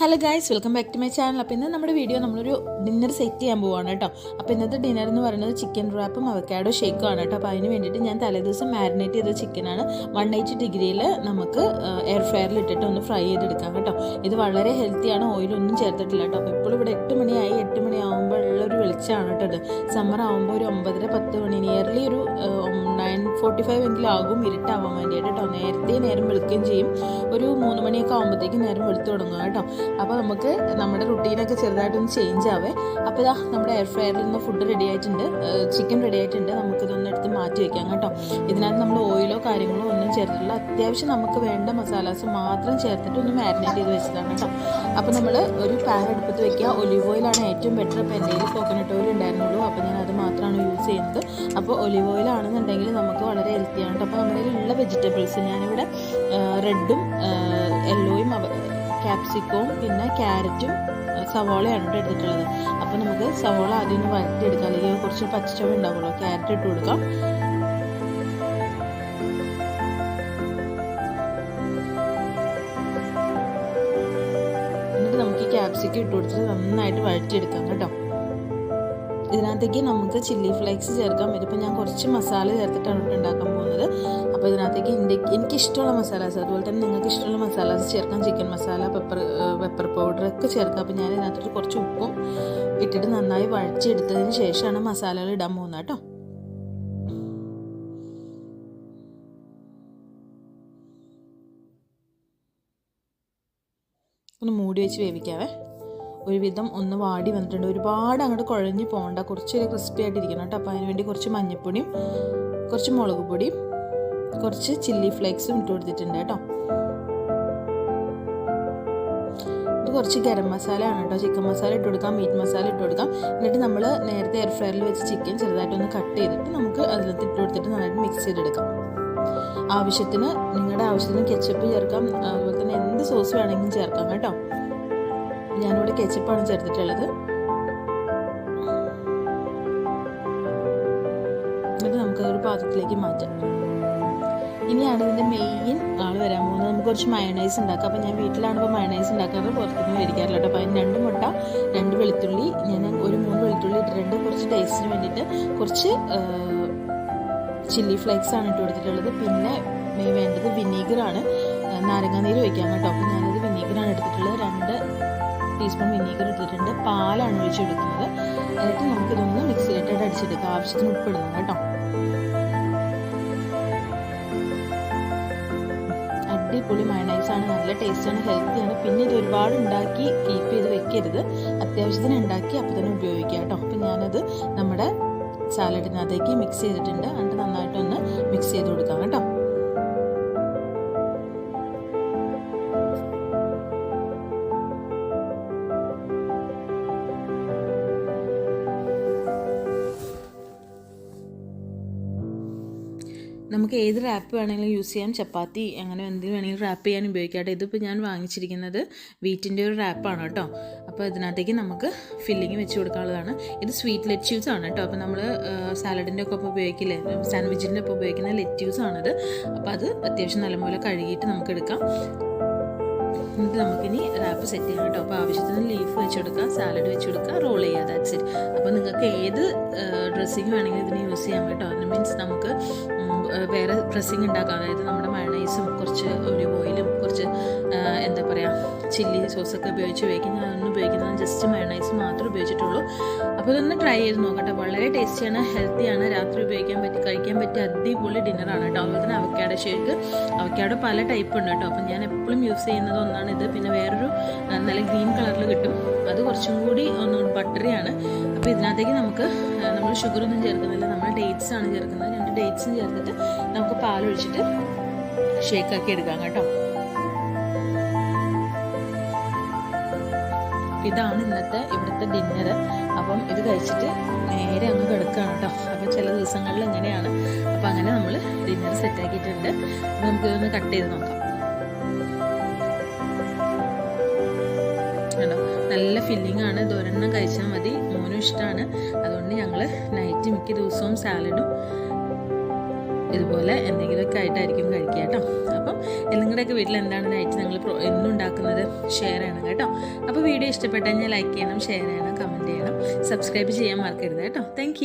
Hello guys welcome back to my channel അപ്പോൾ ഇന്ന് നമ്മുടെ വീഡിയോ നമ്മളൊരു ഡിന്നർ സെറ്റ് ചെയ്യാൻ പോവാണ് കേട്ടോ. അപ്പോൾ ഇന്നത്തെ ഡിന്നർ എന്ന് പറയുന്നത് ചിക്കൻ റാപ്പും അവക്കാഡോ ഷേക്കും ആണ് കേട്ടോ. അപ്പോൾ അതിന് വേണ്ടിയിട്ട് ഞാൻ തലേദിവസം മാരിനേറ്റ് ചെയ്ത ചിക്കനാണ് വൺ എയ്റ്റി ഡിഗ്രിയിൽ നമുക്ക് എയർ ഫ്രയറിൽ ഇട്ടിട്ട് ഒന്ന് ഫ്രൈ ചെയ്തെടുക്കാം കേട്ടോ. ഇത് വളരെ ഹെൽത്തിയാണ് ഓയിലൊന്നും ചേർത്തിട്ടില്ല കേട്ടോ. അപ്പോൾ ഇപ്പോൾ ഇവിടെ എട്ട് മണിയായി എട്ട് മണി വെളിച്ചമാണ് കേട്ടോ സമ്മർ ആകുമ്പോൾ ഒരു ഒമ്പതര പത്ത് മണി. നിയർലി ഒരു നയൻ ഫോർട്ടി ഫൈവ് എങ്കിലും ആകും ഇരുട്ടാവാൻ വേണ്ടിയിട്ട് കേട്ടോ നേരത്തെ നേരം വെളുക്കുകയും ചെയ്യും. ഒരു മൂന്ന് മണിയൊക്കെ ആകുമ്പോഴത്തേക്കും നേരം വെളുത്ത് തുടങ്ങും കേട്ടോ. അപ്പോൾ നമുക്ക് നമ്മുടെ റുട്ടീനൊക്കെ ചെറുതായിട്ടൊന്ന് ചേഞ്ച് ആവേ. അപ്പോൾ ഇതാ നമ്മുടെ എയർ ഫ്രയറിൽ നിന്ന് ഫുഡ് റെഡി ആയിട്ടുണ്ട്. ചിക്കൻ റെഡി ആയിട്ടുണ്ട്. നമുക്കിതൊന്ന് എടുത്ത് മാറ്റി വയ്ക്കാം കേട്ടോ. ഇതിനകത്ത് നമ്മൾ ഓയിലോ കാര്യങ്ങളോ ഒന്നും ചേർത്തിട്ടില്ല. അത്യാവശ്യം നമുക്ക് വേണ്ട മസാലാസ് മാത്രം ചേർത്തിട്ട് ഒന്ന് മാരിനേറ്റ് ചെയ്ത് വെച്ചതാണ് കേട്ടോ. അപ്പോൾ നമ്മൾ ഒരു പാൻ എടുപ്പത്ത് വയ്ക്കുക ഒലിവ് ഓയിലാണ് ഏറ്റവും ബെറ്റർ ഇപ്പോൾ എന്റെ കോക്കനട്ട് ഓയിൽ ഉണ്ടായിരുന്നുള്ളൂ. അപ്പോൾ ഞാൻ അത് മാത്രമാണ് യൂസ് ചെയ്യുന്നത്. അപ്പോൾ ഒലിവ് ഓയിൽ ആണെന്നുണ്ടെങ്കിൽ നമുക്ക് വളരെ ഹെൽത്തിയാണ് അപ്പോൾ നമ്മുടെ ഉള്ള വെജിറ്റബിൾസ് ഞാനിവിടെ റെഡും യെല്ലോയും ക്യാപ്സിക്കവും പിന്നെ ക്യാരറ്റും സവോളയാണ് ഇവിടെ എടുത്തിട്ടുള്ളത്. അപ്പോൾ നമുക്ക് സവോള ആദ്യം ഒന്ന് വരട്ടിയെടുക്കാം അല്ലെങ്കിൽ കുറച്ച് പച്ചച്ചവ ഉണ്ടാവുമല്ലോ. ക്യാരറ്റ് ഇട്ട് കൊടുക്കാം. എന്നിട്ട് നമുക്ക് ഈ ക്യാപ്സിക്കം ഇട്ട് കൊടുത്തിട്ട് നന്നായിട്ട് വഴറ്റിയെടുക്കാം കേട്ടോ. ഇതിനകത്തേക്ക് നമുക്ക് ചില്ലി ഫ്ലേക്സ് ചേർക്കാം ഇതിപ്പോൾ ഞാൻ കുറച്ച് മസാല ചേർത്തിട്ടാണ് ഉണ്ടാക്കാൻ പോകുന്നത്. അപ്പോൾ ഇതിനകത്തേക്ക് എന്റെ എനിക്ക് ഇഷ്ടമുള്ള മസാലാസ് അതുപോലെ തന്നെ നിങ്ങൾക്ക് ഇഷ്ടമുള്ള മസാലാസ് ചേർക്കാം. Chicken masala pepper pepper powder ഒക്കെ ചേർക്കാം. അപ്പോൾ ഞാൻ ഇതിനകത്തോട്ട് കുറച്ച് ഉപ്പും ഇട്ടിട്ട് നന്നായി വഴച്ചെടുത്തതിന് ശേഷമാണ് മസാലകൾ ഇടാൻ പോകുന്നത് കേട്ടോ. ഒന്ന് മൂടി വെച്ച് വേവിക്കാവേ. ഒരുവിധം ഒന്ന് വാടി വന്നിട്ടുണ്ട്. ഒരുപാട് അങ്ങോട്ട് കുഴഞ്ഞ് പോകണ്ട. കുറച്ചൊരു ക്രിസ്പി ആയിട്ടിരിക്കണം കേട്ടോ. അപ്പോൾ അതിനുവേണ്ടി കുറച്ച് മഞ്ഞൾപ്പൊടിയും കുറച്ച് മുളക് പൊടിയും കുറച്ച് ചില്ലി ഫ്ലേക്സും ഇട്ട് കൊടുത്തിട്ടുണ്ട് കേട്ടോ. ഇത് കുറച്ച് ഗരം മസാല ആണ് കേട്ടോ. ചിക്കൻ മസാല ഇട്ട് കൊടുക്കാം മീറ്റ് മസാല ഇട്ട് കൊടുക്കാം. എന്നിട്ട് നമ്മൾ നേരത്തെ എയർ ഫ്രയറിൽ വെച്ച് ചിക്കൻ ചെറുതായിട്ടൊന്ന് കട്ട് ചെയ്തിട്ട് നമുക്ക് അതിനകത്ത് ഇട്ട് കൊടുത്തിട്ട് നന്നായിട്ട് മിക്സ് ചെയ്തെടുക്കാം. ആവശ്യത്തിന് നിങ്ങളുടെ ആവശ്യത്തിന് കെച്ചപ്പ് ചേർക്കാം. അതുപോലെ തന്നെ എന്ത് സോസ് വേണമെങ്കിലും ചേർക്കാം കേട്ടോ. ഞാനിവിടെ കെച്ചപ്പാണ് ചേർത്തിട്ടുള്ളത്. ഇത് നമുക്ക് ഒരു പാത്രത്തിലേക്ക് മാറ്റാം. ഇനിയാണ് ഇതിന്റെ മെയിൻ ആൾ വരാൻ പോകുന്നത്. നമുക്ക് കുറച്ച് മയണൈസ് ഉണ്ടാക്കാം. അപ്പോൾ ഞാൻ വീട്ടിലാണ് ഇപ്പോൾ മയണൈസ് ഉണ്ടാക്കാറ്. പുറത്തുനിന്ന് മേടിക്കാറില്ല അപ്പോൾ അതിന് രണ്ട് മുട്ട രണ്ട് വെളുത്തുള്ളി ഞാൻ ഒരു മൂന്ന് വെളുത്തുള്ളി ഇട്ടിട്ടുണ്ട് കുറച്ച് ടേസ്റ്റിന് വേണ്ടിയിട്ട് കുറച്ച് ചില്ലി ഫ്ലേക്സ് ആണ് ഇട്ട് കൊടുത്തിട്ടുള്ളത്. പിന്നെ മെയ് വേണ്ടത് വിനീഗറാണ് നാരങ്ങാനീര് വയ്ക്കാൻ കേട്ടോ. അപ്പോൾ ഞാനത് വിനീഗറാണ് എടുത്തിട്ടുള്ളത്. രണ്ട് ടീസ്പൂൺ വിനീഗർ ഇട്ടിട്ടുണ്ട്. പാലാണ് ഒഴിച്ചെടുക്കുന്നത്. എന്നിട്ട് നമുക്കിതൊന്ന് മിക്സിയിലിട്ടിട്ട് അടിച്ചെടുക്കാം. ആവശ്യത്തിന് ഉപ്പിടണം കേട്ടോ. അടിപൊളി മയണൈസാണ്. നല്ല ടേസ്റ്റാണ്. ഹെൽത്തിയാണ്. പിന്നെ ഇത് ഒരുപാട് ഉണ്ടാക്കി കീപ്പ് ചെയ്ത് വെക്കരുത്. അത്യാവശ്യത്തിന് ഉണ്ടാക്കി അപ്പോൾ തന്നെ ഉപയോഗിക്കുക കേട്ടോ. അപ്പം ഞാനത് നമ്മുടെ സാലഡിനകത്തേക്ക് മിക്സ് ചെയ്തിട്ടുണ്ട്. എന്നിട്ട് നന്നായിട്ടൊന്ന് മിക്സ് ചെയ്ത് കൊടുക്കാം കേട്ടോ. നമുക്ക് ഏത് റാപ്പ് വേണമെങ്കിലും യൂസ് ചെയ്യാം. ചപ്പാത്തി അങ്ങനെ എന്തെങ്കിലും വേണമെങ്കിലും റാപ്പ് ചെയ്യാൻ ഉപയോഗിക്കാം ഇതിപ്പോൾ ഞാൻ വാങ്ങിച്ചിരിക്കുന്നത് വീറ്റിന്റെ ഒരു റാപ്പാണ് കേട്ടോ. അപ്പോൾ ഇതിനകത്തേക്ക് നമുക്ക് ഫില്ലിങ് വെച്ച് കൊടുക്കാനുള്ളതാണ്. ഇത് സ്വീറ്റ് ലെറ്റ്യൂസ് ആണ് കേട്ടോ. അപ്പോൾ നമ്മൾ സാലഡിന്റെ ഒക്കെ ഒപ്പം ഉപയോഗിക്കില്ലേ? സാൻഡ്വിച്ചിന്റെ ഒപ്പം ഉപയോഗിക്കുന്ന ലെറ്റ്യൂസ് ആണത്. അപ്പോൾ അത് അത്യാവശ്യം നല്ലപോലെ കഴുകിയിട്ട് നമുക്ക് എടുക്കാം. എന്നിട്ട് നമുക്കിനി റാപ്പ് സെറ്റ് ചെയ്യാം കേട്ടോ. അപ്പോൾ ആവശ്യത്തിന് ലീഫ് വെച്ച് കൊടുക്കുക സാലഡ് വെച്ച് കൊടുക്കുക റോൾ ചെയ്യുക ദാറ്റ്സ് ഇറ്റ് അപ്പോൾ നിങ്ങൾക്ക് ഏത് ഡ്രസ്സിങ് വേണമെങ്കിലും ഇതിന് യൂസ് ചെയ്യാം കേട്ടോ. മീൻസ് നമുക്ക് വേറെ ഡ്രസ്സിങ് ഉണ്ടാക്കാം. അതായത് നമ്മുടെ മയണൈസും കുറച്ച് ഒലിവ് ഓയിലും കുറച്ച് എന്താ പറയുക ചില്ലി സോസൊക്കെ ഉപയോഗിച്ച് ഉപയോഗിക്കുന്ന ഒന്നും ഉപയോഗിക്കുന്നത് ജസ്റ്റ് മയണൈസ് മാത്രം ഉപയോഗിച്ചിട്ടുള്ളൂ. അപ്പോൾ ഇതൊന്ന് ട്രൈ ചെയ്ത് നോക്കട്ടെ. വളരെ ടേസ്റ്റിയാണ് ഹെൽത്തിയാണ് രാത്രി ഉപയോഗിക്കാൻ പറ്റി കഴിക്കാൻ പറ്റിയ അടിപൊളി ഡിന്നറാണ് കേട്ടോ. അതുപോലെ തന്നെ അവക്കാടോ ഷേക്ക് അവക്കാടോ പല ടൈപ്പ് ഉണ്ട് കേട്ടോ. അപ്പം ഞാൻ എപ്പോഴും യൂസ് ചെയ്യുന്നത് ഒന്നാണ് ഇത്. പിന്നെ വേറൊരു നല്ല ഗ്രീൻ കളറിൽ കിട്ടും. അത് കുറച്ചും കൂടി ഒന്ന് ബട്ടറിയാണ് അപ്പോൾ ഇതിനകത്തേക്ക് നമുക്ക് നമ്മൾ ഷുഗറൊന്നും ചേർക്കുന്നില്ല. നമ്മൾ ഡേറ്റ്സ് ആണ് ചേർക്കുന്നത്. രണ്ട് ഡേറ്റ്സും ചേർത്തിട്ട് നമുക്ക് പാലൊഴിച്ചിട്ട് ഷേക്കാക്കി എടുക്കാം കേട്ടോ. ഇതാണ് ഇന്നത്തെ ഇവിടുത്തെ ഡിന്നർ അപ്പം ഇത് കഴിച്ചിട്ട് നേരെ അങ്ങ് കിടക്കുകയാണ് കേട്ടോ അപ്പം ചില ദിവസങ്ങളിൽ ഇങ്ങനെയാണ്. അപ്പം അങ്ങനെ നമ്മൾ ഡിന്നർ സെറ്റാക്കിയിട്ടുണ്ട് അപ്പം നമുക്കിതൊന്ന് കട്ട് ചെയ്ത് നോക്കാം. നല്ല ഫില്ലിംഗ് ആണ്. ഇതൊരെണ്ണം കഴിച്ചാൽ മതി. മോനും ഇഷ്ടമാണ് അതുകൊണ്ട് ഞങ്ങൾ നൈറ്റ് മിക്ക ദിവസവും സാലഡും ഇതുപോലെ എന്തെങ്കിലുമൊക്കെ ആയിട്ടായിരിക്കും കഴിക്കുക കേട്ടോ. അപ്പം നിങ്ങളുടെയൊക്കെ വീട്ടിൽ എന്താണ് നൈറ്റ് നിങ്ങൾ എന്നും ഉണ്ടാക്കുന്നത്? ഷെയർ ചെയ്യണം കേട്ടോ. അപ്പോൾ വീഡിയോ ഇഷ്ടപ്പെട്ടാൽ ഞാൻ ലൈക്ക് ചെയ്യണം ഷെയർ ചെയ്യണം കമന്റ് ചെയ്യണം. സബ്സ്ക്രൈബ് ചെയ്യാൻ മറക്കരുത് കേട്ടോ. താങ്ക്